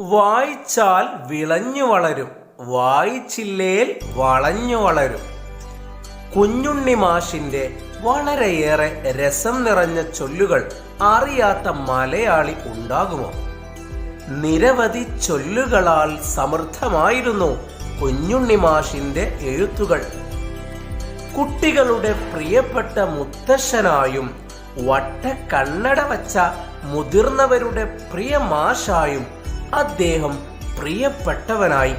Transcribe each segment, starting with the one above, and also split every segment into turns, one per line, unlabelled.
വായിച്ചാൽ വിളഞ്ഞു വളരും. വായിച്ചില്ലേൽ വളഞ്ഞു വളരും. കുഞ്ഞുണ്ണി മാഷിന്റെ വളരെയേറെ രസം നിറഞ്ഞ ചൊല്ലുകൾ അറിയാത്ത മലയാളി ഉണ്ടാകുമോ? നിരവധി ചൊല്ലുകളാൽ സമൃദ്ധമായിരുന്നു കുഞ്ഞുണ്ണി മാഷിന്റെ എഴുത്തുകൾ. കുട്ടികളുടെ പ്രിയപ്പെട്ട മുത്തശ്ശനായും വട്ട കണ്ണട വച്ച മുതിർന്നവരുടെ പ്രിയ മാഷായും അദ്ദേഹം പ്രിയപ്പെട്ടവനായി.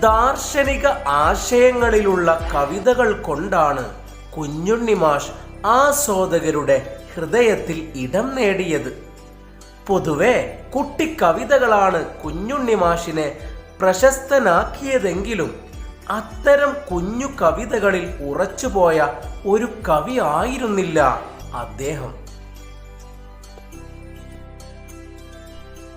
ദാർശനിക ആശയങ്ങളിലുള്ള കവിതകൾ കൊണ്ടാണ് കുഞ്ഞുണ്ണി മാഷ് ആസ്വാദകരുടെ ഹൃദയത്തിൽ ഇടം നേടിയത്. പൊതുവെ കുട്ടിക്കവിതകളാണ് കുഞ്ഞുണ്ണി മാഷിനെ പ്രശസ്തനാക്കിയതെങ്കിലും അത്തരം കുഞ്ഞു കവിതകളിൽ ഉറച്ചുപോയ ഒരു കവി ആയിരുന്നില്ല അദ്ദേഹം.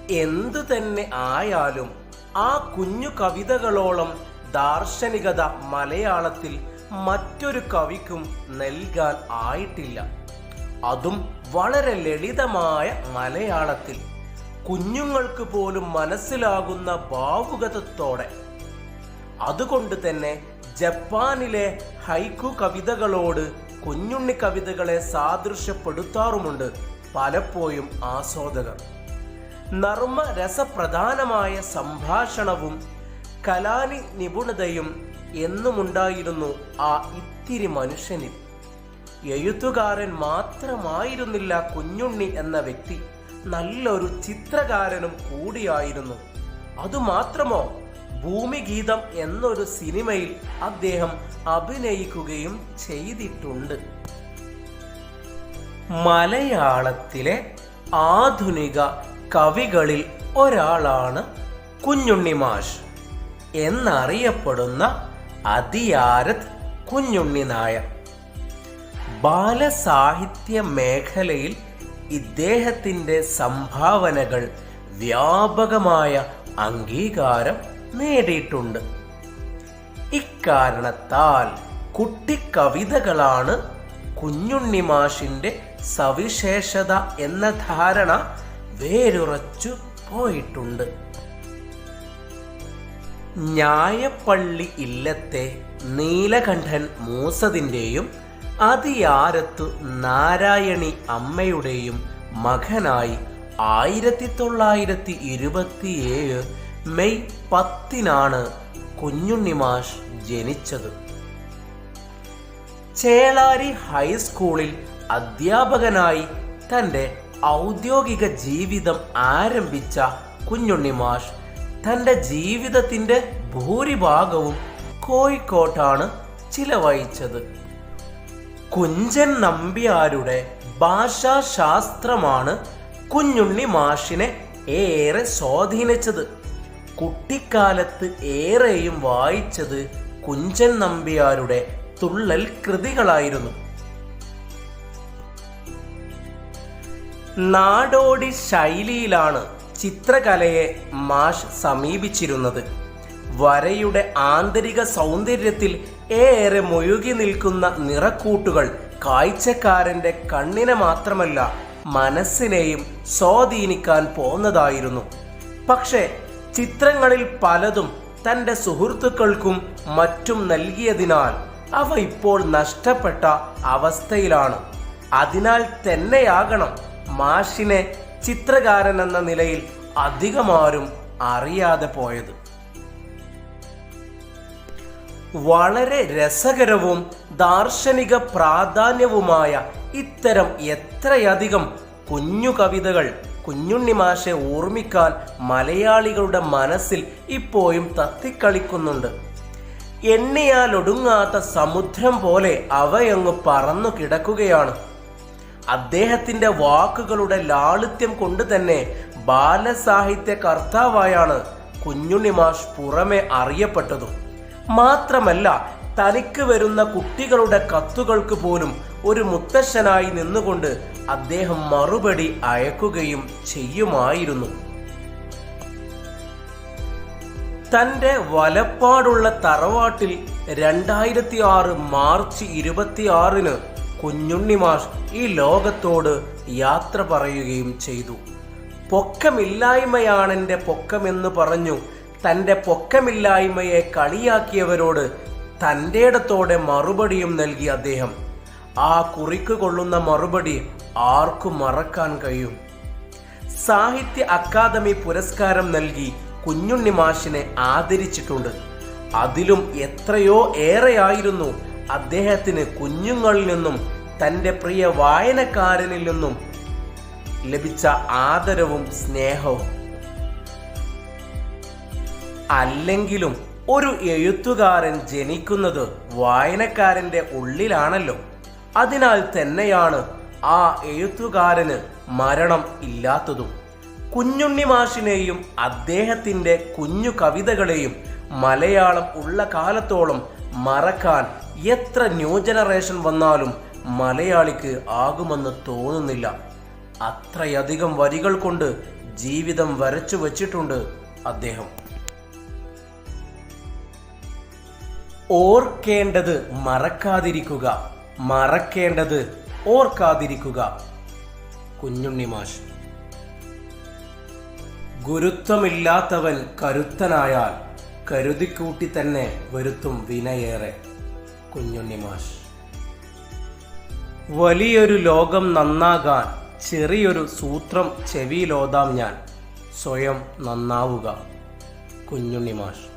എന്തു തന്നെ ആയാലും ആ കുഞ്ഞു കവിതകളോളം ദാർശനികത മലയാളത്തിൽ മറ്റൊരു കവിക്കും നൽകാൻ ആയിട്ടില്ല. അതും വളരെ ലളിതമായ മലയാളത്തിൽ. കുഞ്ഞുങ്ങൾക്ക് പോലും മനസ്സിലാകുന്ന ഭാവുകതത്തോടെ. അതുകൊണ്ട് തന്നെ ജപ്പാനിലെ ഹൈക്കു കവിതകളോട് കുഞ്ഞുണ്ണി കവിതകളെ സാദൃശ്യപ്പെടുത്താറുമുണ്ട് പലപ്പോഴും ആസ്വാദകർ. നർമ്മ രസപ്രധാനമായ സംഭാഷണവും കലാനി നിപുണതയും എന്നുമുണ്ടായിരുന്നു ആ ഇത്തിരി മനുഷ്യനിൽ. എഴുത്തുകാരൻ മാത്രമായിരുന്നില്ല കുഞ്ഞുണ്ണി എന്ന വ്യക്തി. നല്ലൊരു ചിത്രകാരനും കൂടിയായിരുന്നു. അതുമാത്രമോ ഭൂമിഗീതം എന്നൊരു സിനിമയിൽ അദ്ദേഹം അഭിനയിക്കുകയും ചെയ്തിട്ടുണ്ട്. മലയാളത്തിലെ ആധുനിക കവികളിൽ ഒരാളാണ് കുഞ്ഞുണ്ണി മാഷ് എന്നറിയപ്പെടുന്ന അതിയാരത് കുഞ്ഞുണ്ണി നായർ. ബാലസാഹിത്യ മേഖലയിൽ ഇദ്ദേഹത്തിന്റെ സംഭാവനകൾ വ്യാപകമായ അംഗീകാരം നേടിയിട്ടുണ്ട്. ഇക്കാരണത്താൽ കുട്ടിക്കവിതകളാണ് കുഞ്ഞുണ്ണി മാഷിന്റെ സവിശേഷത എന്ന ധാരണ വേരുറച്ചു പോയിട്ടുണ്ട്. ന്യായപ്പള്ളി ഇല്ലത്തെ നീലകണ്ഠൻ മൂസതിന്റെയും അതിയാരത്തു നാരായണി അമ്മയുടെയും മകനായി ആയിരത്തി തൊള്ളായിരത്തി ഇരുപത്തിയേഴ് മെയ് പത്തിനാണ് കുഞ്ഞുണ്ണിമാഷ് ജനിച്ചത്. ചേളാരി ഹൈസ്കൂളിൽ അധ്യാപകനായി തന്റെ ഔദ്യോഗിക ജീവിതം ആരംഭിച്ച കുഞ്ഞുണ്ണിമാഷ് തന്റെ ജീവിതത്തിന്റെ ഭൂരിഭാഗവും കോഴിക്കോട്ടാണ് ചിലവഴിച്ചത്. കുഞ്ചൻ നമ്പ്യാരുടെ ഭാഷാശാസ്ത്രമാണ് കുഞ്ഞുണ്ണി മാഷിനെ ഏറെ സ്വാധീനിച്ചത്. കുട്ടിക്കാലത്ത് ഏറെയും വായിച്ചത് കുഞ്ചൻ നമ്പ്യാരുടെ തുള്ളൽ കൃതികളായിരുന്നു. നാടോടി ശൈലിയിലാണ് ചിത്രകലയെ മാഷ് സമീപിച്ചിരുന്നത്. വരയുടെ ആന്തരിക സൗന്ദര്യത്തിൽ ഏറെ മുഴുകി നിൽക്കുന്ന നിറക്കൂട്ടുകൾ കാഴ്ചക്കാരന്റെ കണ്ണിനെ മാത്രമല്ല മനസ്സിനെയും സ്വാധീനിക്കാൻ പോന്നതായിരുന്നു. പക്ഷേ ചിത്രങ്ങളിൽ പലതും തന്റെ സുഹൃത്തുക്കൾക്കും മറ്റും നൽകിയതിനാൽ അവ ഇപ്പോൾ നഷ്ടപ്പെട്ട അവസ്ഥയിലാണ്. അതിനാൽ തന്നെയാകണം മാഷിനെ ചിത്രകാരൻ എന്ന നിലയിൽ അധികമാരും അറിയാതെ പോയത്. വളരെ രസകരവും ദാർശനിക പ്രാധാന്യവുമായ ഇത്തരം എത്രയധികം കുഞ്ഞു കവിതകൾ കുഞ്ഞുണ്ണി മാഷെ ഓർമ്മിക്കാൻ മലയാളികളുടെ മനസ്സിൽ ഇപ്പോഴും തത്തിക്കളിക്കുന്നുണ്ട്. എണ്ണിയാലൊടുങ്ങാത്ത സമുദ്രം പോലെ അവയങ്ങ് പറന്നു കിടക്കുകയാണ്. അദ്ദേഹത്തിന്റെ വാക്കുകളുടെ ലാളിത്യം കൊണ്ട് തന്നെ ബാലസാഹിത്യ കർത്താവായാണ് കുഞ്ഞുണ്ണി മാഷ് പുറമെ അറിയപ്പെട്ടതും. മാത്രമല്ല തനിക്ക് വരുന്ന കുട്ടികളുടെ കത്തുകൾക്ക് പോലും ഒരു മുത്തശ്ശനായി നിന്നുകൊണ്ട് അദ്ദേഹം മറുപടി അയക്കുകയും ചെയ്യുമായിരുന്നു. തന്റെ വലപ്പാടുള്ള തറവാട്ടിൽ രണ്ടായിരത്തി ആറ് മാർച്ച് ഇരുപത്തിയാറിന് കുഞ്ഞുണ്ണിമാഷ് ഈ ലോകത്തോട് യാത്ര പറയുകയും ചെയ്തു. പൊക്കമില്ലായ്മയാണെന്റെ പൊക്കമെന്ന് പറഞ്ഞു തന്റെ പൊക്കമില്ലായ്മയെ കളിയാക്കിയവരോട് തന്റെ ഇടത്തോടെ മറുപടിയും നൽകി അദ്ദേഹം. ആ കുറിക്ക് കൊള്ളുന്ന മറുപടി ആർക്കും മറക്കാൻ കഴിയും. സാഹിത്യ അക്കാദമി പുരസ്കാരം നൽകി കുഞ്ഞുണ്ണി മാഷിനെ ആദരിച്ചിട്ടുണ്ട്. അതിലും എത്രയോ ഏറെയായിരുന്നു അദ്ദേഹത്തിന് കുഞ്ഞുങ്ങളിൽ നിന്നും തന്റെ പ്രിയ വായനക്കാരനിൽ നിന്നും ലഭിച്ച ആദരവും സ്നേഹവും. അല്ലെങ്കിലും ഒരു എഴുത്തുകാരൻ ജനിക്കുന്നത് വായനക്കാരന്റെ ഉള്ളിലാണല്ലോ. അതിനാൽ തന്നെയാണ് ആ എഴുത്തുകാരന് മരണം ഇല്ലാത്തതും. കുഞ്ഞുണ്ണി മാഷിനെയും അദ്ദേഹത്തിന്റെ കുഞ്ഞു കവിതകളെയും മലയാളം ഉള്ള കാലത്തോളം മറക്കാൻ എത്ര ന്യൂ ജനറേഷൻ വന്നാലും മലയാളിക്ക് ആകുമെന്ന് തോന്നുന്നില്ല. അത്രയധികം വരികൾ കൊണ്ട് ജീവിതം വരച്ചു വച്ചിട്ടുണ്ട് അദ്ദേഹം. ഓർക്കേണ്ടത് മറക്കാതിരിക്കുക. മറക്കേണ്ടത് ഓർക്കാതിരിക്കുക. കുഞ്ഞുണ്ണി മാഷ്. ഗുരുത്വമില്ലാത്തവൻ കരുത്തനായാൽ കരുതിക്കൂട്ടി തന്നെ വരുത്തും വിനയേറെ. കുഞ്ഞുണ്ണി മാഷ്. വലിയൊരു ലോകം നന്നാകാൻ ചെറിയൊരു സൂത്രം ചെവിയിലോതാം ഞാൻ. സ്വയം നന്നാവുക. കുഞ്ഞുണ്ണി മാഷ്.